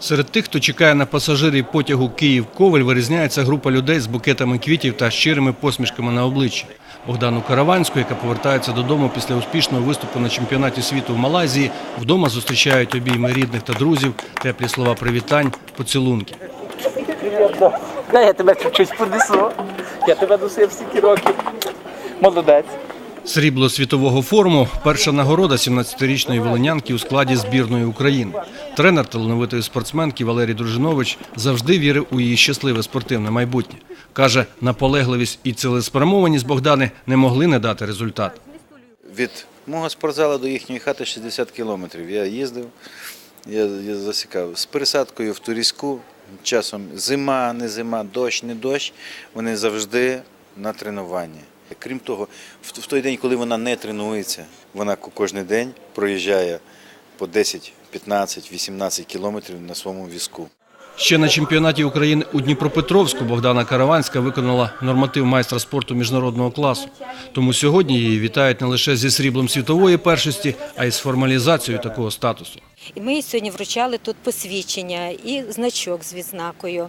Серед тих, хто чекає на пасажирів потягу Київ-Ковель, вирізняється група людей з букетами квітів та щирими посмішками на обличчі. Богдану Караванську, яка повертається додому після успішного виступу на чемпіонаті світу в Малайзії, вдома зустрічають обійми рідних та друзів, теплі слова привітань, поцілунки. Да, я тебе чуть-чуть понесу. Я тебе носив стільки років. Молодець. Срібло світового форуму – перша нагорода 17-річної волинянки у складі збірної України. Тренер талановитої спортсменки Валерій Дружинович завжди вірив у її щасливе спортивне майбутнє. Каже, наполегливість і цілеспрямованість Богдани не могли не дати результат. Від мого спортзалу до їхньої хати 60 кілометрів. Я їздив, я, я засікав з пересадкою в Турійську. Часом зима, не зима, дощ, не дощ. Вони завжди на тренуванні. Крім того, в той день, коли вона не тренується, вона кожен день проїжджає по 10, 15, 18 кілометрів на своєму візку. Ще на чемпіонаті України у Дніпропетровську Богдана Караванська виконала норматив майстра спорту міжнародного класу. Тому сьогодні її вітають не лише зі сріблом світової першості, а й з формалізацією такого статусу. Ми сьогодні вручали тут посвідчення і значок з відзнакою.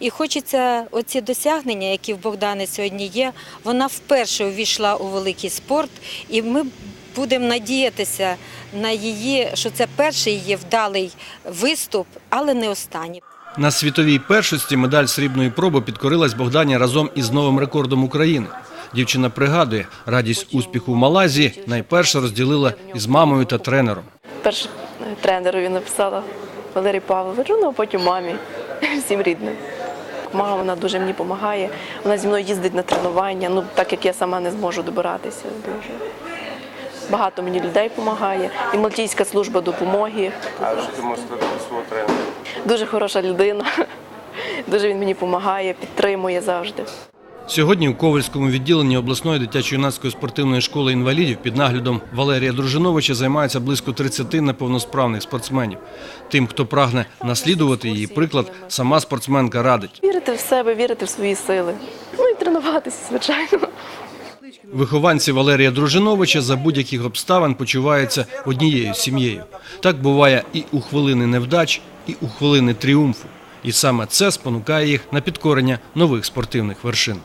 І хочеться оці досягнення, які в Богдани сьогодні є, вона вперше увійшла у великий спорт, і ми будемо надіятися на її, що це перший її вдалий виступ, але не останній. На світовій першості медаль срібної проби підкорилась Богдані разом із новим рекордом України. Дівчина пригадує, радість успіху в Малайзії найперше розділила із мамою та тренером. Перше тренерові написала Валерій Павлович, ну а потім мамі, всім рідним. Мама вона дуже мені допомагає. Вона зі мною їздить на тренування, ну так як я сама не зможу добиратися. Дуже. Багато мені людей допомагає. І Мальтійська служба допомоги. А що ти можеш сказати про свого тренера? Дуже хороша людина. Дуже він мені допомагає, підтримує завжди. Сьогодні у Ковальському відділенні обласної дитячо-юнацької спортивної школи інвалідів під наглядом Валерія Дружиновича займається близько 30 неповносправних спортсменів. Тим, хто прагне наслідувати її приклад, сама спортсменка радить. Вірити в себе, вірити в свої сили. Ну і тренуватися, звичайно. Вихованці Валерія Дружиновича за будь-яких обставин почуваються однією сім'єю. Так буває і у хвилини невдач, і у хвилини тріумфу. І саме це спонукає їх на підкорення нових спортивних вершин.